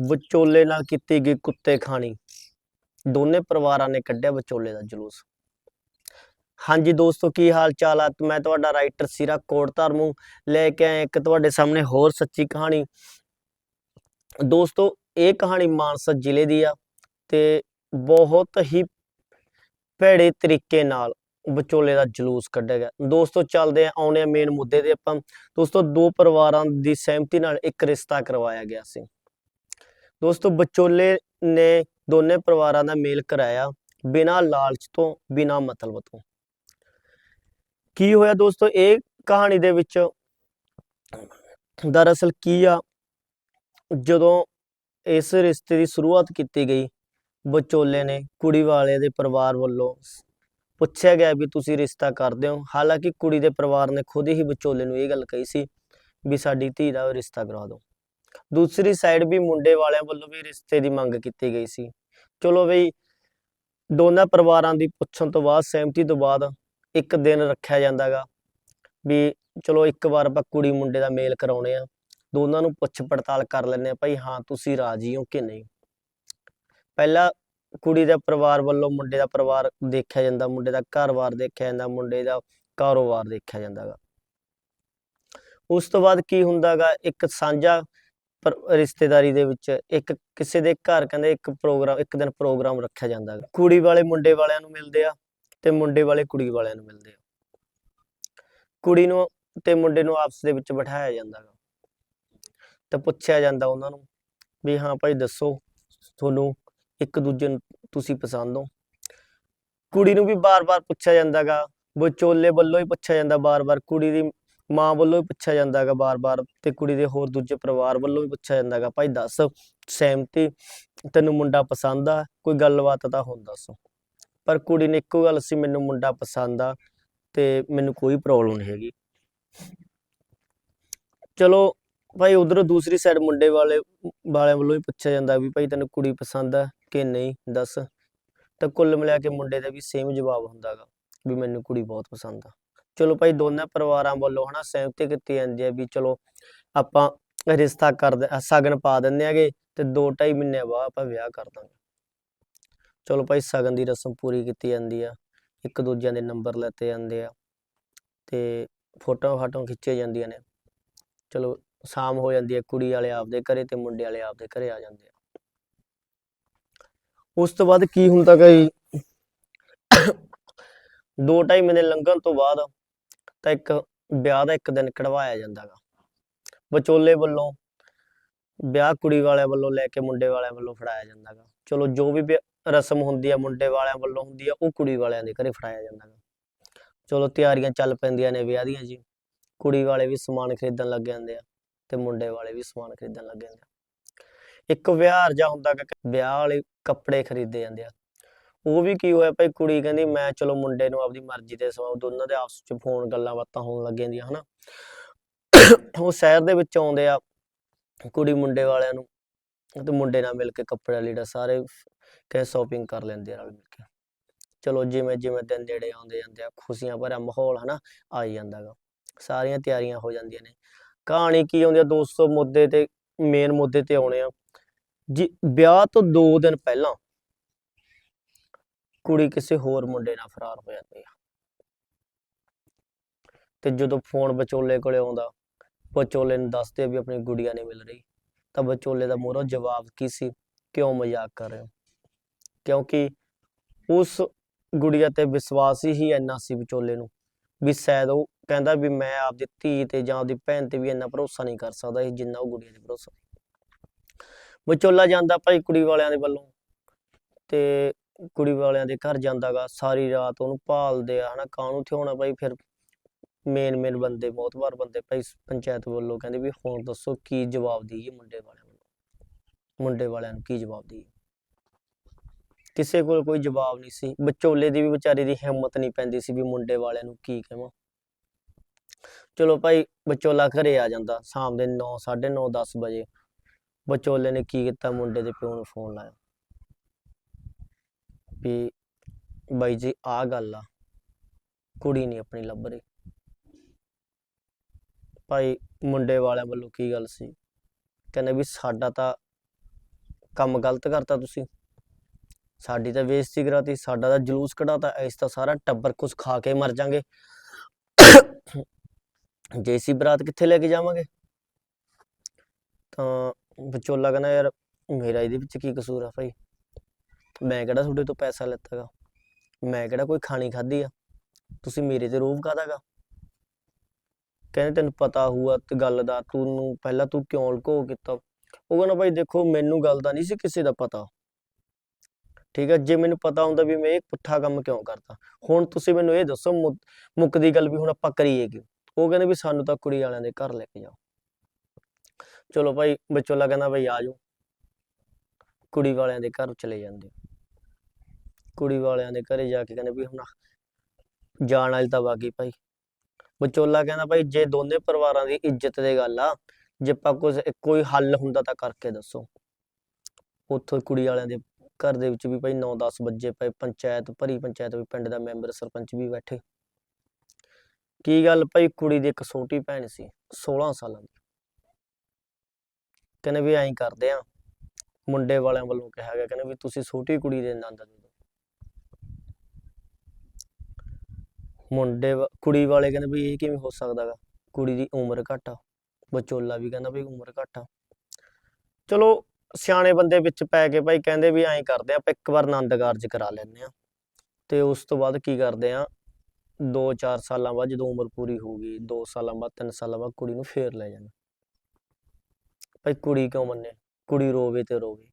ਵਿਚੋਲੇ ਨਾਲ ਕੀਤੀ ਗਈ ਕੁੱਤੇ ਖਾਣੀ। ਦੋਨੇ ਪਰਿਵਾਰਾਂ ਨੇ ਕੱਢਿਆ ਵਿਚੋਲੇ ਦਾ ਜਲੂਸ। ਹਾਂਜੀ ਦੋਸਤੋ, ਕੀ ਹਾਲ ਚਾਲ ਆ? ਮੈਂ ਤੁਹਾਡਾ ਰਾਈਟਰ ਸਿਰਾ ਕੋਟ ਨੂੰ ਲੈ ਕੇ ਆਇਆ। ਇੱਕ ਤੁਹਾਡੇ ਸਾਹਮਣੇ ਹੋਰ ਸੱਚੀ ਕਹਾਣੀ। ਦੋਸਤੋ, ਇਹ ਕਹਾਣੀ ਮਾਨਸਾ ਜ਼ਿਲ੍ਹੇ ਦੀ ਆ ਤੇ ਬਹੁਤ ਹੀ ਭੈੜੇ ਤਰੀਕੇ ਨਾਲ ਵਿਚੋਲੇ ਦਾ ਜਲੂਸ ਕੱਢਿਆ ਗਿਆ। ਦੋਸਤੋ, ਚੱਲਦੇ ਆ ਆਉਣੇ ਆ ਮੇਨ ਮੁੱਦੇ ਤੇ ਆਪਾਂ। ਦੋਸਤੋ, ਦੋ ਪਰਿਵਾਰਾਂ ਦੀ ਸਹਿਮਤੀ ਨਾਲ ਇੱਕ ਰਿਸ਼ਤਾ ਕਰਵਾਇਆ ਗਿਆ ਸੀ। ਦੋਸਤੋ, ਵਿਚੋਲੇ ਨੇ ਦੋਨੇ ਪਰਿਵਾਰਾਂ ਦਾ ਮੇਲ ਕਰਾਇਆ ਬਿਨਾਂ ਲਾਲਚ ਤੋਂ, ਬਿਨਾਂ ਮਤਲਬ ਤੋਂ। ਕੀ ਹੋਇਆ ਦੋਸਤੋ, ਇਹ ਕਹਾਣੀ ਦੇ ਵਿੱਚ ਦਰਅਸਲ ਕੀ ਆ? ਜਦੋਂ ਇਸ ਰਿਸ਼ਤੇ ਦੀ ਸ਼ੁਰੂਆਤ ਕੀਤੀ ਗਈ, ਵਿਚੋਲੇ ਨੇ ਕੁੜੀ ਵਾਲੇ ਦੇ ਪਰਿਵਾਰ ਵੱਲੋਂ ਪੁੱਛਿਆ ਗਿਆ ਵੀ ਤੁਸੀਂ ਰਿਸ਼ਤਾ ਕਰਦੇ ਹੋ। ਹਾਲਾਂਕਿ ਕੁੜੀ ਦੇ ਪਰਿਵਾਰ ਨੇ ਖੁਦ ਹੀ ਵਿਚੋਲੇ ਨੂੰ ਇਹ ਗੱਲ ਕਹੀ ਸੀ ਵੀ ਸਾਡੀ ਧੀ ਦਾ ਰਿਸ਼ਤਾ ਕਰਾ ਦਿਓ। ਦੂਸਰੀ ਸਾਈਡ ਵੀ ਮੁੰਡੇ ਵਾਲਿਆਂ ਵੱਲੋਂ ਵੀ ਰਿਸ਼ਤੇ ਦੀ ਮੰਗ ਕੀਤੀ ਗਈ ਸੀ। ਚਲੋ ਬਈ, ਦੋਨਾਂ ਪਰਿਵਾਰਾਂ ਦੀ ਪੁੱਛਣ ਤੋਂ ਬਾਅਦ, ਸਹਿਮਤੀ ਤੋਂ ਬਾਅਦ ਇੱਕ ਦਿਨ ਰੱਖਿਆ ਜਾਂਦਾਗਾ ਵੀ ਚਲੋ ਇੱਕ ਵਾਰ ਆਪਾਂ ਕੁੜੀ ਮੁੰਡੇ ਦਾ ਮੇਲ ਕਰਾਉਣੇ ਆ। ਦੋਨਾਂ ਨੂੰ ਪੁੱਛ ਪੜਤਾਲ ਕਰ ਲੈਂਦੇ ਆ ਭਾਈ ਹਾਂ, ਤੁਸੀਂ ਰਾਜੀ ਹੋ ਕਿ ਨਹੀਂ? ਪਹਿਲਾਂ ਕੁੜੀ ਦੇ ਪਰਿਵਾਰ ਵੱਲੋਂ ਮੁੰਡੇ ਦਾ ਪਰਿਵਾਰ ਦੇਖਿਆ ਜਾਂਦਾ, ਮੁੰਡੇ ਦਾ ਘਰ-ਬਾਰ ਦੇਖਿਆ ਜਾਂਦਾ, ਮੁੰਡੇ ਦਾ ਕਾਰੋਬਾਰ ਦੇਖਿਆ ਜਾਂਦਾਗਾ। ਉਸ ਤੋਂ ਬਾਅਦ ਕੀ ਹੁੰਦਾਗਾ, ਇੱਕ ਸਾਂਝਾ ਪਰ- ਰਿਸ਼ਤੇਦਾਰੀ ਦੇ ਵਿੱਚ ਇੱਕ ਕਿਸੇ ਦੇ ਘਰ ਕਹਿੰਦੇ ਇੱਕ ਪ੍ਰੋਗਰਾਮ, ਇੱਕ ਦਿਨ ਪ੍ਰੋਗਰਾਮ ਰੱਖਿਆ ਜਾਂਦਾ ਗਾ। ਕੁੜੀ ਵਾਲੇ ਮੁੰਡੇ ਵਾਲਿਆਂ ਨੂੰ ਮਿਲਦੇ ਆ ਤੇ ਮੁੰਡੇ ਵਾਲੇ ਕੁੜੀ ਵਾਲਿਆਂ ਨੂੰ ਮਿਲਦੇ ਆ। ਕੁੜੀ ਨੂੰ ਤੇ ਮੁੰਡੇ ਨੂੰ ਆਪਸ ਦੇ ਵਿੱਚ ਬਿਠਾਇਆ ਜਾਂਦਾ ਗਾ ਤੇ ਪੁੱਛਿਆ ਜਾਂਦਾ ਉਹਨਾਂ ਨੂੰ ਵੀ ਹਾਂ ਭਾਈ ਦੱਸੋ, ਤੁਹਾਨੂੰ ਇੱਕ ਦੂਜੇ ਨੂੰ ਤੁਸੀਂ ਪਸੰਦ ਹੋ? ਕੁੜੀ ਨੂੰ ਵੀ ਬਾਰ-ਬਾਰ ਪੁੱਛਿਆ ਜਾਂਦਾਗਾ ਵਿਚੋਲੇ ਵੱਲੋਂ ਹੀ ਪੁੱਛਿਆ ਜਾਂਦਾ ਬਾਰ-ਬਾਰ, ਕੁੜੀ ਦੀ ਮਾਂ ਵੱਲੋਂ ਵੀ ਪੁੱਛਿਆ ਜਾਂਦਾ ਜਾਂਦਾਗਾ ਬਾਰ-ਬਾਰ ਤੇ ਕੁੜੀ ਦੇ ਹੋਰ ਦੂਜੇ ਪਰਿਵਾਰ ਵੱਲੋਂ ਵੀ ਪੁੱਛਿਆ ਜਾਂਦਾ ਜਾਂਦਾਗਾ ਭਾਈ ਦੱਸ, ਸਹਿਮਤੀ ਤੈਨੂੰ ਮੁੰਡਾ ਪਸੰਦ ਆ? ਕੋਈ ਗੱਲਬਾਤ ਤਾਂ ਹੁਣ ਦੱਸ। ਪਰ ਕੁੜੀ ਨੇ ਇੱਕੋ ਗੱਲ ਸੀ, ਮੈਨੂੰ ਮੁੰਡਾ ਪਸੰਦ ਆ ਤੇ ਮੈਨੂੰ ਕੋਈ ਪ੍ਰੋਬਲਮ ਨਹੀਂ ਹੈਗੀ। ਚਲੋ ਭਾਈ ਉਧਰ ਦੂਸਰੀ ਸਾਈਡ ਮੁੰਡੇ ਵਾਲੇ, ਵਾਲਿਆਂ ਵੱਲੋਂ ਵੀ ਪੁੱਛਿਆ ਜਾਂਦਾ ਵੀ ਭਾਈ ਤੈਨੂੰ ਕੁੜੀ ਪਸੰਦ ਆ ਕਿ ਨਹੀਂ? ਦੱਸ। ਤਾਂ ਕੁੱਲ ਮਿਲਾ ਕੇ ਮੁੰਡੇ ਦਾ ਵੀ ਸੇਮ ਜਵਾਬ ਹੁੰਦਾਗਾ ਵੀ ਮੈਨੂੰ ਕੁੜੀ ਬਹੁਤ ਪਸੰਦ ਆ। ਚਲੋ ਭਾਈ ਦੋਨਾਂ ਪਰਿਵਾਰਾਂ ਵੱਲੋਂ ਹਨਾ ਸਹਿਮਤੀ ਕੀਤੀ ਜਾਂਦੀ ਹੈ ਵੀ ਚਲੋ ਆਪਾਂ ਰਿਸ਼ਤਾ ਕਰ ਦ- ਸ਼ਗਨ ਪਾ ਦਿੰਦੇ ਆਗੇ ਤੇ 2.5 ਮਹੀਨੇ ਬਾਅਦ ਆਪਾਂ ਵਿਆਹ ਕਰ ਦਾਂਗੇ। ਚਲੋ ਭਾਈ ਸ਼ਗਨ ਦੀ ਰਸਮ ਪੂਰੀ ਕੀਤੀ ਜਾਂਦੀ ਆ, ਇੱਕ ਦੂਜਿਆਂ ਦੇ ਨੰਬਰ ਲੈਤੇ ਜਾਂਦੇ ਆ ਤੇ ਫੋਟੋਆਂ ਫਾਟੋਆਂ ਖਿੱਚੀਆਂ ਜਾਂਦੀਆਂ ਨੇ। ਚਲੋ ਸ਼ਾਮ ਹੋ ਜਾਂਦੀ ਹੈ, ਕੁੜੀ ਵਾਲੇ ਆਪਦੇ ਘਰੇ ਤੇ ਮੁੰਡੇ ਵਾਲੇ ਆਪਦੇ ਘਰੇ ਆ ਜਾਂਦੇ ਆ। ਉਸ ਤੋਂ ਬਾਅਦ ਕੀ ਹੁੰਦਾ ਕਿ ਦੋ ਢਾਈ ਮਹੀਨੇ ਲੰਘਣ ਤੋਂ ਬਾਅਦ ਤਾਂ ਇੱਕ ਵਿਆਹ ਦਾ ਇੱਕ ਦਿਨ ਕਢਵਾਇਆ ਜਾਂਦਾਗਾ ਵਿਚੋਲੇ ਵੱਲੋਂ, ਵਿਆਹ ਕੁੜੀ ਵਾਲਿਆਂ ਵੱਲੋਂ ਲੈ ਕੇ ਮੁੰਡੇ ਵਾਲਿਆਂ ਵੱਲੋਂ ਫੜਾਇਆ ਜਾਂਦਾਗਾ ਚਲੋ, ਜੋ ਵੀ ਰਸਮ ਹੁੰਦੀ ਆ ਮੁੰਡੇ ਵਾਲਿਆਂ ਵੱਲੋਂ ਹੁੰਦੀ ਆ, ਉਹ ਕੁੜੀ ਵਾਲਿਆਂ ਦੇ ਘਰੇ ਫੜਾਇਆ ਜਾਂਦਾਗਾ ਚਲੋ, ਤਿਆਰੀਆਂ ਚੱਲ ਪੈਂਦੀਆਂ ਨੇ ਵਿਆਹ ਦੀਆਂ ਜੀ। ਕੁੜੀ ਵਾਲੇ ਵੀ ਸਮਾਨ ਖਰੀਦਣ ਲੱਗ ਜਾਂਦੇ ਆ ਤੇ ਮੁੰਡੇ ਵਾਲੇ ਵੀ ਸਮਾਨ ਖਰੀਦਣ ਲੱਗ ਜਾਂਦੇ ਆ। ਇੱਕ ਵਿਆਹ ਜਾਂ ਹੁੰਦਾ ਕਿ ਵਿਆਹ ਵਾਲੇ ਕੱਪੜੇ ਖਰੀਦੇ ਜਾਂਦੇ ਆ। ਉਹ ਵੀ ਕੀ ਹੋਇਆ ਭਾਈ, ਕੁੜੀ ਕਹਿੰਦੀ, ਮੈਂ ਚਲੋ ਮੁੰਡੇ ਨੂੰ ਆਪਦੀ ਮਰਜ਼ੀ ਦੇ ਸਵਾਉ ਦੋਨਾਂ ਦੇ ਆਪਸ ਵਿੱਚ ਫੋਨ ਗੱਲਾਂ ਬਾਤਾਂ ਹੋਣ ਲੱਗ ਜਾਂਦੀਆਂ ਹਨਾ? ਉਹ ਸ਼ਹਿਰ ਦੇ ਵਿੱਚ ਆਉਂਦੇ ਆ ਕੁੜੀ ਮੁੰਡੇ ਵਾਲਿਆਂ ਨੂੰ, ਤੇ ਮੁੰਡੇ ਨਾਲ ਮਿਲ ਕੇ ਕੱਪੜਾ ਲੀੜਾ ਸਾਰੇ ਕਹੇ ਸ਼ਾਪਿੰਗ ਕਰ ਲੈਂਦੇ ਆ ਰਲ ਮਿਲ ਕੇ। ਚਲੋ ਜਿਵੇਂ ਜਿਵੇਂ ਦਿਨ ਨੇੜੇ ਆਉਂਦੇ ਜਾਂਦੇ ਆ, ਖੁਸ਼ੀਆਂ ਭਰਿਆ ਮਾਹੌਲ, ਹਨਾ, ਆ ਹੀ ਜਾਂਦਾਗਾ ਸਾਰੀਆਂ ਤਿਆਰੀਆਂ ਹੋ ਜਾਂਦੀਆਂ ਨੇ। ਕਹਾਣੀ ਕੀ ਆਉਂਦੀ ਆ ਦੋਸਤੋ, ਮੁੱਦੇ ਤੇ ਮੇਨ ਮੁੱਦੇ ਤੇ ਆਉਣੇ ਆ। ਜੀ, ਵਿਆਹ ਤੋਂ 2 ਦਿਨ ਪਹਿਲਾਂ ਕੁੜੀ ਕਿਸੇ ਹੋਰ ਮੁੰਡੇ ਨਾਲ ਫਰਾਰ ਹੋ ਜਾਂਦੀ ਆ। ਤੇ ਜਦੋਂ ਫੋਨ ਵਿਚੋਲੇ ਕੋਲੇ ਆਉਂਦਾ, ਵਿਚੋਲੇ ਨੂੰ ਦੱਸਦੇ ਵੀ ਆਪਣੀ ਗੁੜੀਆ ਨਹੀਂ ਮਿਲ ਰਹੀ, ਤਾਂ ਵਿਚੋਲੇ ਦਾ ਮੂਹਰੋਂ ਜਵਾਬ ਕੀ ਸੀ? ਕਿਉਂ ਮਜ਼ਾਕ ਕਰ ਰਹੇ ਹੋ? ਕਿਉਂਕਿ ਉਸ ਗੁੜੀਆ ਤੇ ਵਿਸ਼ਵਾਸ ਹੀ ਇੰਨਾ ਸੀ ਵਿਚੋਲੇ ਨੂੰ ਵੀ ਸ਼ਾਇਦ ਉਹ ਕਹਿੰਦਾ ਵੀ ਮੈਂ ਆਪਦੀ ਧੀ ਤੇ ਜਾਂ ਆਪਦੀ ਭੈਣ ਤੇ ਵੀ ਇੰਨਾ ਭਰੋਸਾ ਨਹੀਂ ਕਰ ਸਕਦਾ ਸੀ ਜਿੰਨਾ ਉਹ ਗੁੜੀਆ ਤੇ ਭਰੋਸਾ ਵਿਚੋਲਾ ਜਾਂਦਾ ਭਾਈ ਕੁੜੀ ਵਾਲਿਆਂ ਦੇ ਵੱਲੋਂ ਤੇ ਕੁੜੀ ਵਾਲਿਆਂ ਦੇ ਘਰ ਜਾਂਦਾਗਾ ਸਾਰੀ ਰਾਤ ਉਹਨੂੰ ਭਾਲਦੇ ਆ, ਹਨਾ, ਕਾਹਨੂੰ ਥਿਆਉਣਾ ਭਾਈ ਫਿਰ ਮੇਨ ਮੇਨ ਬੰਦੇ ਬਹੁਤ ਵਾਰ ਬੰਦੇ ਭਾਈ ਪੰਚਾਇਤ ਵੱਲੋਂ ਕਹਿੰਦੇ ਵੀ ਹੁਣ ਦੱਸੋ ਕੀ ਜਵਾਬ ਦਈਏ ਮੁੰਡੇ ਵਾਲਿਆਂ ਵੱਲੋਂ ਮੁੰਡੇ ਵਾਲਿਆਂ ਨੂੰ ਕੀ ਜਵਾਬ ਦਈਏ? ਕਿਸੇ ਕੋਲ ਕੋਈ ਜਵਾਬ ਨਹੀਂ ਸੀ। ਵਿਚੋਲੇ ਦੀ ਵੀ ਵਿਚਾਰੀ ਦੀ ਹਿੰਮਤ ਨਹੀਂ ਪੈਂਦੀ ਸੀ ਵੀ ਮੁੰਡੇ ਵਾਲਿਆਂ ਨੂੰ ਕੀ ਕਹਾਂ ਚਲੋ ਭਾਈ, ਵਿਚੋਲਾ ਘਰੇ ਆ ਜਾਂਦਾ, ਸ਼ਾਮ ਦੇ 9 9:30 10 ਵਜੇ। ਵਿਚੋਲੇ ਨੇ ਕੀ ਕੀਤਾ? ਮੁੰਡੇ ਦੇ ਪਿਓ ਨੂੰ ਫੋਨ ਲਾਇਆ। ਵੀ ਬਾਈ ਜੀ ਆ ਗੱਲ ਆ। ਕੁੜੀ ਨਹੀਂ ਆਪਣੀ ਲੱਭ ਰਹੀ। ਭਾਈ ਮੁੰਡੇ ਵਾਲਿਆਂ ਵੱਲੋਂ ਕੀ ਗੱਲ ਸੀ? ਕਹਿੰਦੇ ਵੀ ਸਾਡਾ ਤਾਂ ਕੰਮ ਗਲਤ ਕਰਤਾ ਤੁਸੀਂ। ਸਾਡੀ ਤਾਂ ਬੇਇੱਜ਼ਤੀ ਕਰਾਤੀ, ਸਾਡਾ ਤਾਂ ਜਲੂਸ ਕਢਾਤਾ ਇਸ ਤਾਂ ਸਾਰਾ ਟੱਬਰ ਕੁਛ ਖਾ ਕੇ ਮਰ ਜਾਾਂਗੇ। ਜੇਸੀ ਬਰਾਤ ਕਿੱਥੇ ਲੈ ਕੇ ਜਾਵਾਂਗੇ? ਤਾਂ ਵਿਚੋਲਾ ਕਹਿੰਦਾ, ਯਾਰ ਮੇਰਾ ਇਹਦੇ ਵਿੱਚ ਕੀ ਕਸੂਰ ਆ ਭਾਈ? ਮੈਂ ਕਿਹੜਾ ਤੁਹਾਡੇ ਤੋਂ ਪੈਸਾ ਲੈਤਾਗਾ? ਮੈਂ ਕਿਹੜਾ ਕੋਈ ਖਾਣੀ ਖਾਧੀ ਆ? ਤੁਸੀਂ ਮੇਰੇ ਤੇ ਰੋਬ ਕਾਹਦਾਗਾ ਕਹਿੰਦੇ ਤੈਨੂੰ ਪਤਾ ਹੋਊਗਾ ਤੇ ਗੱਲ ਦਾ ਤੈਨੂੰ ਪਹਿਲਾਂ ਤੂੰ ਕਿਉਂ ਲੁਕੋ ਕੀਤਾ? ਉਹ ਕਹਿੰਦਾ ਭਾਈ ਦੇਖੋ, ਮੈਨੂੰ ਗੱਲ ਦਾ ਨਹੀਂ ਸੀ ਕਿਸੇ ਦਾ ਪਤਾ। ਠੀਕ ਹੈ ਜੇ ਮੈਨੂੰ ਪਤਾ ਹੁੰਦਾ ਵੀ ਮੈਂ ਇਹ ਪੁੱਠਾ ਕੰਮ ਕਿਉਂ ਕਰਦਾ? ਹੁਣ ਤੁਸੀਂ ਮੈਨੂੰ ਇਹ ਦੱਸੋ, ਮੁ- ਮੁੱਕਦੀ ਗੱਲ ਵੀ ਹੁਣ ਆਪਾਂ ਕਰੀਏ ਕਿ ਉਹ ਕਹਿੰਦੇ ਵੀ ਸਾਨੂੰ ਤਾਂ ਕੁੜੀ ਵਾਲਿਆਂ ਦੇ ਘਰ ਲੈ ਕੇ ਜਾਓ। ਚਲੋ ਭਾਈ, ਵਿਚੋਲਾ ਕਹਿੰਦਾ, ਭਾਈ ਆ ਜਾਓ। ਕੁੜੀ ਵਾਲਿਆਂ ਦੇ ਘਰ ਚਲੇ ਜਾਂਦੇ ਕੁੜੀ ਵਾਲਿਆਂ ਦੇ ਘਰੇ ਜਾ ਕੇ ਕਹਿੰਦੇ ਵੀ ਹੁਣ ਜਾਣ ਵਾਲੀ ਤਾਂ ਬਾਕੀ ਭਾਈ। ਵਿਚੋਲਾ ਕਹਿੰਦਾ ਭਾਈ ਜੇ ਦੋਨੇ ਪਰਿਵਾਰਾਂ ਦੀ ਇੱਜ਼ਤ ਦੀ ਗੱਲ ਆ, ਜੇ ਆਪਾਂ ਕੁਝ ਕੋਈ ਹੱਲ ਹੁੰਦਾ ਤਾਂ ਕਰਕੇ ਦੱਸੋ। ਉੱਥੋਂ ਕੁੜੀ ਵਾਲਿਆਂ ਦੇ ਘਰ ਦੇ ਵਿੱਚ ਵੀ ਭਾਈ 9-10 ਵਜੇ ਪਏ, ਪੰਚਾਇਤ, ਭਰੀ ਪੰਚਾਇਤ ਵੀ ਪਿੰਡ ਦਾ ਮੈਂਬਰ ਸਰਪੰਚ ਵੀ ਬੈਠੇ। ਕੀ ਗੱਲ ਭਾਈ ਕੁੜੀ ਦੀ ਇੱਕ ਛੋਟੀ ਭੈਣ ਸੀ 16 ਸਾਲਾਂ ਦੀ। ਕਹਿੰਦੇ ਵੀ ਐਂ ਕਰਦੇ ਆ, ਮੁੰਡੇ ਵਾਲਿਆਂ ਵੱਲੋਂ ਕਿਹਾ ਗਿਆ, ਕਹਿੰਦੇ ਵੀ ਤੁਸੀਂ ਛੋਟੀ ਕੁੜੀ ਦੇ ਨੰਦ ਦੇ ਦਿਓ ਮੁੰਡੇ ਵਾ- ਕੁੜੀ ਵਾਲੇ ਕਹਿੰਦੇ ਵੀ ਇਹ ਕਿਵੇਂ ਹੋ ਸਕਦਾਗਾ? ਕੁੜੀ ਦੀ ਉਮਰ ਘੱਟ ਆ। ਵਿਚੋਲਾ ਵੀ ਕਹਿੰਦਾ ਵੀ ਉਮਰ ਘੱਟ ਆ। ਚਲੋ, ਸਿਆਣੇ ਬੰਦੇ ਵਿੱਚ ਪੈ ਕੇ ਭਾਈ ਕਹਿੰਦੇ ਵੀ ਐਂ ਕਰਦੇ ਆ, ਆਪਾਂ ਇੱਕ ਵਾਰ ਆਨੰਦ ਕਾਰਜ ਕਰਾ ਲੈਂਦੇ ਆ। ਤੇ ਉਸ ਤੋਂ ਬਾਅਦ ਕੀ ਕਰਦੇ ਆ 2-4 ਸਾਲਾਂ ਬਾਅਦ ਜਦੋਂ ਉਮਰ ਪੂਰੀ ਹੋ ਗਈ 2 ਸਾਲਾਂ ਬਾਅਦ 3 ਸਾਲਾਂ ਬਾਅਦ ਕੁੜੀ ਨੂੰ ਫੇਰ ਲੈ ਜਾਣਾ ਭਾਈ ਕੁੜੀ ਕਿਉਂ ਮੰਨੇ? ਕੁੜੀ ਰੋਵੇ ਤੇ ਰੋਵੇ।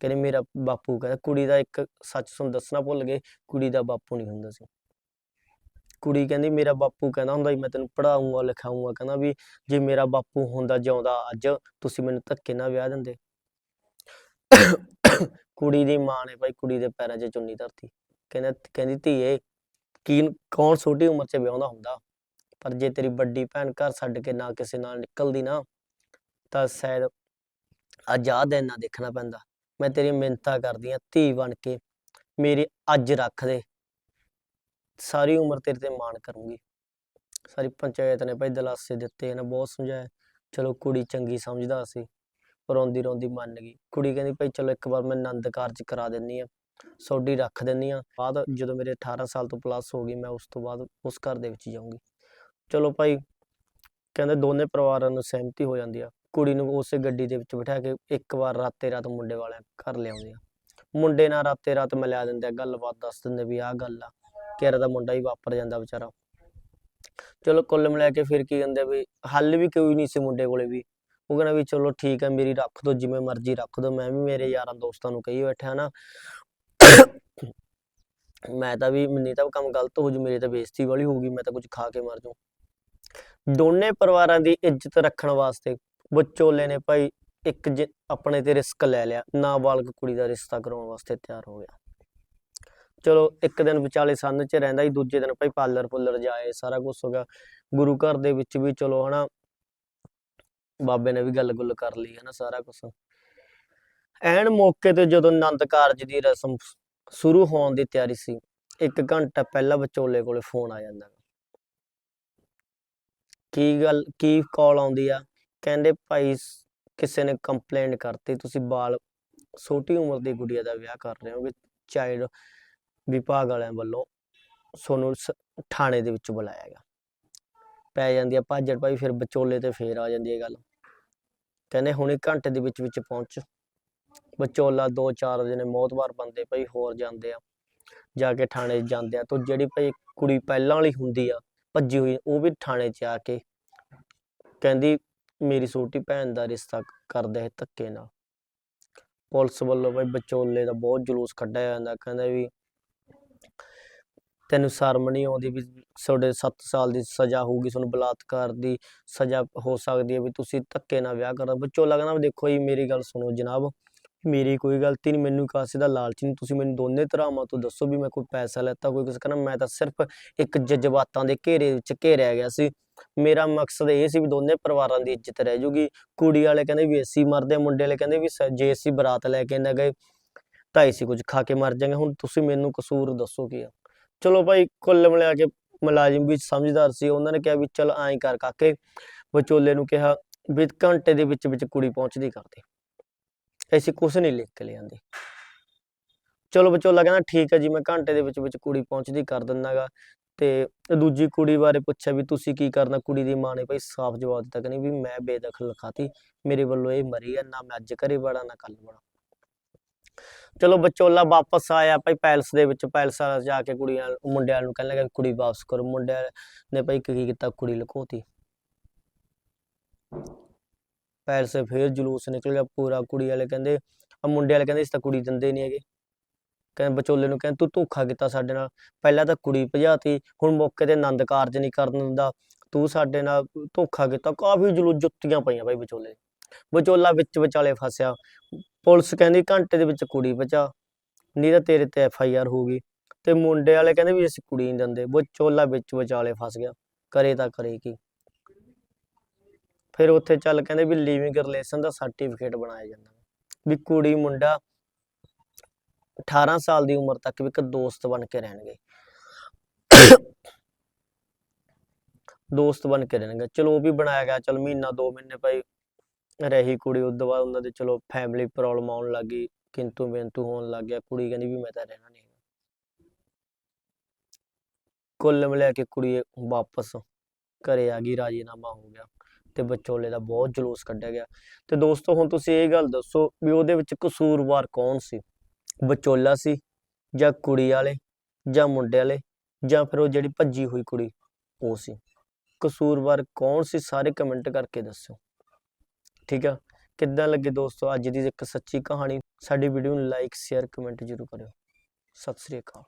ਕਹਿੰਦੇ ਮੇਰਾ ਬਾਪੂ ਕਹਿੰਦਾ ਕੁੜੀ ਦਾ ਇੱਕ ਸੱਚ ਤੁਹਾਨੂੰ ਦੱਸਣਾ ਭੁੱਲ ਗਏ, ਕੁੜੀ ਦਾ ਬਾਪੂ ਨਹੀਂ ਹੁੰਦਾ ਸੀ। ਕੁੜੀ ਕਹਿੰਦੀ, ਮੇਰਾ ਬਾਪੂ ਕਹਿੰਦਾ ਹੁੰਦਾ ਸੀ ਮੈਂ ਤੈਨੂੰ ਪੜਾਉਂਗਾ ਲਿਖਾਉਂਗਾ ਕਹਿੰਦਾ ਵੀ ਜੇ ਮੇਰਾ ਬਾਪੂ ਹੁੰਦਾ ਜਿਉਂਦਾ ਅੱਜ, ਤੁਸੀਂ ਮੈਨੂੰ ਧੱਕੇ ਨਾਲ ਵਿਆਹ ਦਿੰਦੇ। ਕੁੜੀ ਦੀ ਮਾਂ ਨੇ ਭਾਈ ਕੁੜੀ ਦੇ ਪੈਰਾਂ 'ਚ ਚੁੰਨੀ ਧਰਤੀ। ਕਹਿੰਦਾ, ਕਹਿੰਦੀ, ਧੀਏ, ਕੀ ਕੌਣ ਛੋਟੀ ਉਮਰ 'ਚ ਵਿਆਹੁੰਦਾ ਹੁੰਦਾ? ਪਰ ਜੇ ਤੇਰੀ ਵੱਡੀ ਭੈਣ ਘਰ ਛੱਡ ਕੇ ਨਾ ਕਿਸੇ ਨਾਲ ਨਿਕਲਦੀ ਨਾ, ਤਾਂ ਸ਼ਾਇਦ ਅੱਜ ਆਹ ਦਿਨ ਨਾ ਦੇਖਣਾ ਪੈਂਦਾ। ਮੈਂ ਤੇਰੀ ਮਿੰਨਤਾਂ ਕਰਦੀ ਆ, ਧੀ ਬਣ ਕੇ। ਮੇਰੀ ਅੱਜ ਰੱਖ ਦੇ। ਸਾਰੀ ਉਮਰ ਤੇਰੇ ਤੇ ਮਾਣ ਕਰੂੰਗੀ। ਸਾਰੀ ਪੰਚਾਇਤ ਨੇ ਭਾਈ ਦਲਾਸੇ ਦਿੱਤੇ ਨੇ ਬਹੁਤ ਸਮਝਾਇਆ। ਚਲੋ ਕੁੜੀ ਚੰਗੀ ਸਮਝਦਾ ਸੀ ਰੋਂਦੀ ਰੋਂਦੀ ਮੰਨ ਗਈ। ਕੁੜੀ ਕਹਿੰਦੀ ਭਾਈ ਚਲੋ ਇੱਕ ਵਾਰ ਮੈਂ ਆਨੰਦ ਕਾਰਜ ਕਰਾ ਦਿੰਨੀ ਆ ਸੌਡੀ ਰੱਖ ਦਿੰਨੀ ਆ। ਬਾਅਦ ਜਦੋਂ ਮੇਰੇ 18 ਸਾਲ ਤੋਂ ਪਲੱਸ ਹੋ ਗਈ, ਮੈਂ ਉਸ ਤੋਂ ਬਾਅਦ ਉਸ ਘਰ ਦੇ ਵਿੱਚ ਜਾਊਂਗੀ। ਚਲੋ ਭਾਈ ਕਹਿੰਦੇ ਦੋਨੇ ਪਰਿਵਾਰਾਂ ਨੂੰ ਸਹਿਮਤੀ ਹੋ ਜਾਂਦੀ ਆ। ਕੁੜੀ ਨੂੰ ਉਸੇ ਗੱਡੀ ਦੇ ਵਿੱਚ ਬਿਠਾ ਕੇ ਇੱਕ ਵਾਰ ਰਾਤੇ ਰਾਤ ਮੁੰਡੇ ਵਾਲਿਆਂ ਘਰ ਲਿਆਉਂਦੇ ਆ। ਮੁੰਡੇ ਨਾਲ ਰਾਤੇ ਰਾਤ ਮਿਲਾ ਦਿੰਦੇ ਆ, ਗੱਲਬਾਤ ਦੱਸ ਦਿੰਦੇ ਵੀ ਆਹ ਗੱਲ ਆ। ਕਿਹੜਾ ਦਾ ਮੁੰਡਾ ਹੀ ਵਾਪਰ ਜਾਂਦਾ ਵਿਚਾਰਾ। ਚਲੋ ਕੁੱਲ ਮਿਲਾ ਕੇ ਫਿਰ ਕੀ ਕਹਿੰਦੇ ਵੀ ਹੱਲ ਵੀ ਕੋਈ ਨਹੀਂ ਸੀ ਮੁੰਡੇ ਕੋਲੇ ਵੀ। ਉਹ ਕਹਿੰਦਾ ਵੀ ਚਲੋ ਠੀਕ ਹੈ ਮੇਰੀ ਰੱਖ ਦੋ, ਜਿਵੇਂ ਮਰਜ਼ੀ ਰੱਖ ਦੋ, ਮੈਂ ਵੀ ਮੇਰੇ ਯਾਰਾਂ ਦੋਸਤਾਂ ਨੂੰ ਕਹੀ ਬੈਠਾ ਨਾ। ਮੈਂ ਤਾਂ ਵੀ, ਮੈਨੂੰ ਤਾਂ ਕੰਮ ਗਲਤ ਹੋ ਜੂ, ਮੇਰੀ ਤਾਂ ਬੇਇੱਜ਼ਤੀ ਵਾਲੀ ਹੋਊਗੀ ਮੈਂ ਤਾਂ ਕੁਝ ਖਾ ਕੇ ਮਰ ਜੂ। ਦੋਨੇ ਪਰਿਵਾਰਾਂ ਦੀ ਇੱਜ਼ਤ ਰੱਖਣ ਵਾਸਤੇ ਵਿਚੋਲੇ ਨੇ ਭਾਈ ਇੱਕ ਜ- ਆਪਣੇ ਤੇ ਰਿਸਕ ਲੈ ਲਿਆ, ਨਾਬਾਲਗ ਕੁੜੀ ਦਾ ਰਿਸ਼ਤਾ ਕਰਾਉਣ ਵਾਸਤੇ ਤਿਆਰ ਹੋ ਗਿਆ। ਚਲੋ, ਇੱਕ ਦਿਨ ਵਿਚਾਲੇ ਸੰਨ ਚ ਰਹਿੰਦਾ ਸੀ, ਦੂਜੇ ਦਿਨ ਭਾਈ ਪਾਰਲਰ ਪੁੱਲਰ ਜਾਏ ਸਾਰਾ ਕੁਝ ਹੋ ਗਿਆ। ਗੁਰੂ ਘਰ ਦੇ ਵਿੱਚ ਵੀ ਚਲੋ ਹਨਾ, ਬਾਬੇ ਨੇ ਵੀ ਗੱਲ ਗੁੱਲ ਕਰ ਲਈ ਹਨਾ, ਸਾਰਾ ਕੁਝ ਐਨ ਮੌਕੇ ਤੇ ਜਦੋਂ ਆਨੰਦ ਕਾਰਜ ਦੀ ਰਸਮ ਸ਼ੁਰੂ ਹੋਣ ਦੀ ਤਿਆਰੀ ਸੀ, ਇੱਕ ਘੰਟਾ ਪਹਿਲਾਂ ਵਿਚੋਲੇ ਕੋਲੇ ਫੋਨ ਆ ਜਾਂਦਾ। ਕੀ ਗੱਲ, ਕੀ ਕਾਲ ਆਉਂਦੀ ਆ? ਕਹਿੰਦੇ ਭਾਈ ਕਿਸੇ ਨੇ ਕੰਪਲੇਂਟ ਕਰਤੀ, ਤੁਸੀਂ ਬਾਲ, ਛੋਟੀ ਉਮਰ ਦੀ ਗੁੜੀਆ ਦਾ ਵਿਆਹ ਕਰ ਰਹੇ ਹੋ, ਵੀ ਚਾਈਲਡ ਵਿਭਾਗ ਵਾਲਿਆਂ ਵੱਲੋਂ ਸੋਨੂੰ ਥਾਣੇ ਦੇ ਵਿੱਚ ਬੁਲਾਇਆ ਗਿਆ। ਪੈ ਜਾਂਦੀ ਆ ਭਾਜੜ ਭਾਈ, ਫਿਰ ਵਿਚੋਲੇ ਤੇ ਫੇਰ ਆ ਜਾਂਦੀ ਹੈ ਗੱਲ। ਕਹਿੰਦੇ ਹੁਣੇ ਘੰਟੇ ਦੇ ਵਿੱਚ ਵਿੱਚ ਪਹੁੰਚ। ਵਿਚੋਲਾ ਦੋ ਚਾਰ ਜਣੇ ਮੌਤਬਾਰ ਬੰਦੇ ਭਾਈ, ਹੋਰ ਜਾਂਦੇ ਆ। ਜਾ ਕੇ ਥਾਣੇ ਜਾਂਦੇ ਆ ਤੋਂ ਜਿਹੜੀ ਭਾਈ ਕੁੜੀ ਪਹਿਲਾਂ ਵਾਲੀ ਹੁੰਦੀ ਆ, ਭੱਜੀ ਹੋਈ, ਉਹ ਵੀ ਥਾਣੇ 'ਚ ਆ ਕੇ ਕਹਿੰਦੀ, ਮੇਰੀ ਛੋਟੀ ਭੈਣ ਦਾ ਰਿਸ਼ਤਾ ਕਰਦੇ ਹੈ ਧੱਕੇ ਨਾਲ। ਪੁਲਿਸ ਵੱਲੋਂ ਭਾਈ ਵਿਚੋਲੇ ਦਾ ਬਹੁਤ ਜਲੂਸ ਕੱਢਿਆ ਜਾਂਦਾ। ਕਹਿੰਦਾ ਵੀ ਤੈਨੂੰ ਸ਼ਰਮ ਨਹੀਂ ਆਉਂਦੀ ਵੀ ਤੁਹਾਡੇ 7 ਸਾਲ ਦੀ ਸਜ਼ਾ ਹੋਊਗੀ, ਤੁਹਾਨੂੰ ਬਲਾਤਕਾਰ ਦੀ ਸਜ਼ਾ ਹੋ ਸਕਦੀ ਹੈ ਵੀ ਤੁਸੀਂ ਧੱਕੇ ਨਾਲ ਵਿਆਹ ਕਰੋ ਵਿਚੋਲਾ ਕਹਿੰਦਾ ਦੇਖੋ ਜੀ, ਮੇਰੀ ਗੱਲ ਸੁਣੋ ਜਨਾਬ। ਮੇਰੀ ਕੋਈ ਗਲਤੀ ਨਹੀਂ, ਮੈਨੂੰ ਕਾਸੇ ਦਾ ਲਾਲਚ ਨਹੀਂ। ਤੁਸੀਂ ਮੈਨੂੰ ਦੋਨੇ ਧਰਾਵਾਂ ਤੋਂ ਦੱਸੋ ਵੀ ਮੈਂ ਕੋਈ ਪੈਸਾ ਲੈਤਾ, ਕੋਈ ਕੁਛ ਕਰਨਾ। ਮੈਂ ਤਾਂ ਸਿਰਫ ਇੱਕ ਜਜ਼ਬਾਤਾਂ ਦੇ ਘੇਰੇ ਵਿੱਚ ਘੇਰਿਆ ਗਿਆ ਸੀ। ਮੇਰਾ ਮਕਸਦ ਇਹ ਸੀ ਵੀ ਦੋਨੇ ਪਰਿਵਾਰਾਂ ਦੀ ਇੱਜ਼ਤ ਰਹਿ ਜੂਗੀ। ਕੁੜੀ ਵਾਲੇ ਕਹਿੰਦੇ ਵੀ ਅਸੀਂ ਮਰਦੇ ਮੁੰਡੇ ਵਾਲੇ ਕਹਿੰਦੇ ਵੀ ਜੇ ਅਸੀਂ ਬਰਾਤ ਲੈ ਕੇ ਨਾ ਗਏ। ਤਾਂ ਸੀ ਕੁਝ ਖਾ ਕੇ ਮਰ ਜਾਗੇ। ਹੁਣ ਤੁਸੀਂ ਮੈਨੂੰ ਕਸੂਰ ਦੱਸੋ ਕੀ ਆ? ਚਲੋ ਭਾਈ, ਕੁੱਲ ਮਿਲਾ ਕੇ ਮੁਲਾਜ਼ਮ ਵੀ ਸਮਝਦਾਰ ਸੀ। ਉਹਨਾਂ ਨੇ ਕਿਹਾ ਵੀ ਚਲ ਐਂ ਕਰ ਕਾਕੇ, ਵਿਚੋਲੇ ਨੂੰ ਕਿਹਾ ਵੀ ਘੰਟੇ ਦੇ ਵਿੱਚ ਵਿੱਚ ਕੁੜੀ ਪਹੁੰਚਦੀ ਕਰਦੇ ਅਸੀਂ ਕੁਛ ਨਹੀਂ ਲਿਖ ਕੇ ਲਿਆਂਦੇ। ਚਲੋ ਵਿਚੋਲਾ ਕਹਿੰਦਾ, ਠੀਕ ਹੈ ਜੀ, ਮੈਂ ਘੰਟੇ ਦੇ ਵਿੱਚ ਵਿੱਚ ਕੁੜੀ ਪਹੁੰਚਦੀ ਕਰ ਦਿੰਦਾਗਾ ਤੇ ਦੂਜੀ ਕੁੜੀ ਬਾਰੇ ਪੁੱਛਿਆ ਵੀ ਤੁਸੀਂ ਕੀ ਕਰਨਾ? ਕੁੜੀ ਦੀ ਮਾਂ ਨੇ ਭਾਈ ਸਾਫ਼ ਜਵਾਬ ਦਿੱਤਾ ਕਹਿੰਦੀ ਵੀ ਮੈਂ ਬੇਦਖਲ ਲਿਖਾਤੀ। ਮੇਰੇ ਵੱਲੋਂ ਇਹ ਮਰੀ ਆ, ਨਾ ਮੈਂ ਅੱਜ ਘਰੇ ਵੜਾ, ਨਾ ਕੱਲ ਵੜਾ। ਚਲੋ ਵਿਚੋਲਾ ਵਾਪਸ ਆਇਆ ਭਾਈ ਪੈਲਸ ਦੇ ਵਿੱਚ, ਪੈਲਸ ਵਾਲਾ ਜਾ ਕੇ ਕੁੜੀਆਂ ਮੁੰਡਿਆਂ ਨੂੰ ਕਹਿਣ ਲੱਗਾ ਕੁੜੀ ਵਾਪਸ ਕਰੋ। ਮੁੰਡਿਆਂ ਨੇ ਭਾਈ ਕੀ ਕੀਤਾ? ਕੁੜੀ ਲੁਕੋਤੀ। ਪੈਲਸ ਫੇਰ ਜਲੂਸ ਨਿਕਲਿਆ ਪੂਰਾ। ਕੁੜੀ ਵਾਲੇ ਕਹਿੰਦੇ ਆ ਮੁੰਡੇ ਵਾਲੇ ਕਹਿੰਦੇ ਇਸ ਤਾਂ ਕੁੜੀ ਦਿੰਦੇ ਨਹੀਂ ਹੈਗੇ। ਕਹਿੰਦੇ ਵਿਚੋਲੇ ਨੂੰ ਕਹਿੰਦੇ, ਤੂੰ ਧੋਖਾ ਕੀਤਾ ਸਾਡੇ ਨਾਲ। ਪਹਿਲਾਂ ਤਾਂ ਕੁੜੀ ਭਜਾਤੀ, ਹੁਣ ਮੌਕੇ ਤੇ ਆਨੰਦ ਕਾਰਜ ਨਹੀਂ ਕਰਨ ਦਿੰਦਾ। ਤੂੰ ਸਾਡੇ ਨਾਲ ਧੋਖਾ ਕੀਤਾ। ਕਾਫੀ ਜਲੂਸ ਜੁੱਤੀਆਂ ਪਈਆਂ ਭਾਈ ਵਿਚੋਲੇ ਵਿਚੋਲਾ ਵਿੱਚ ਵਿਚਾਲੇ ਫਸਿਆ। ਪੁਲਿਸ ਕਹਿੰਦੀ ਘੰਟੇ ਦੇ ਵਿੱਚ ਕੁੜੀ ਬਚਾ ਨਹੀਂ ਤਾਂ ਤੇਰੇ ਤੇ ਐਫ ਆਈ ਆਰ ਹੋਊਗੀ। ਤੇ ਮੁੰਡੇ ਵਾਲੇ ਕਹਿੰਦੇ ਵੀ ਅਸੀਂ ਕੁੜੀ ਨਹੀਂ ਦਿੰਦੇ ਵਿਚੋਲਾ ਵਿੱਚ ਵਿਚਾਲੇ ਫਸ ਗਿਆ, ਕਰੇ ਤਾਂ ਕਰੇ ਕੀ। ਫਿਰ ਉੱਥੇ ਚੱਲ ਕਹਿੰਦੇ ਵੀ ਲਿਵਿੰਗ ਰਿਲੇਸ਼ਨ ਦਾ ਸਰਟੀਫਿਕੇਟ ਬਣਾਇਆ ਜਾਂਦਾ। ਵੀ ਕੁੜੀ ਮੁੰਡਾ 18 ਸਾਲ ਦੀ ਉਮਰ ਤੱਕ ਵੀ ਇੱਕ ਦੋਸਤ ਬਣ ਕੇ ਰਹਿਣਗੇ। ਦੋਸਤ ਬਣ ਕੇ ਰਹਿਣਗੇ। ਚਲੋ ਉਹ ਵੀ ਬਣਾਇਆ ਗਿਆ, ਚਲ ਮਹੀਨਾ ਦੋ ਮਹੀਨੇ ਭਾਈ ਰਹੀ ਕੁੜੀ, ਉਸ ਤੋਂ ਬਾਅਦ ਉਹਨਾਂ ਦੇ ਚਲੋ ਫੈਮਿਲੀ ਪ੍ਰੋਬਲਮ ਆਉਣ ਲੱਗੀ ਕਿੰਤੂ ਬਿੰਤੂ ਹੋਣ ਲੱਗ ਗਿਆ, ਕੁੜੀ ਕਹਿੰਦੀ ਵੀ ਮੈਂ ਤਾਂ ਰਹਿਣਾ ਨਹੀਂ ਕੁੱਲ ਮਿਲਾ ਕੇ ਕੁੜੀ ਵਾਪਸ ਘਰੇ ਆ ਗਈ, ਰਾਜੀਨਾਮਾ ਹੋ ਗਿਆ ਤੇ ਵਿਚੋਲੇ ਦਾ ਬਹੁਤ ਜਲੂਸ ਕੱਢਿਆ ਗਿਆ। ਤੇ ਦੋਸਤੋ, ਹੁਣ ਤੁਸੀਂ ਇਹ ਗੱਲ ਦੱਸੋ ਵੀ ਉਹਦੇ ਵਿੱਚ ਕਸੂਰਵਾਰ ਕੌਣ ਸੀ? ਵਿਚੋਲਾ ਸੀ ਜਾਂ ਕੁੜੀ ਵਾਲੇ ਜਾਂ ਮੁੰਡੇ ਵਾਲੇ ਜਾਂ ਫਿਰ ਉਹ ਜਿਹੜੀ ਭੱਜੀ ਹੋਈ ਕੁੜੀ, ਉਹ ਸੀ? ਕਸੂਰਵਾਰ ਕੌਣ ਸੀ? ਸਾਰੇ ਕਮੈਂਟ ਕਰਕੇ ਦੱਸੋ ਠੀਕ ਆ? ਕਿੱਦਾਂ ਲੱਗੇ ਦੋਸਤੋ ਅੱਜ ਦੀ ਇੱਕ ਸੱਚੀ ਕਹਾਣੀ? ਸਾਡੀ ਵੀਡੀਓ ਨੂੰ ਲਾਈਕ ਸ਼ੇਅਰ ਕਮੈਂਟ ਜ਼ਰੂਰ ਕਰਿਓ। ਸਤਿ ਸ੍ਰੀ ਅਕਾਲ।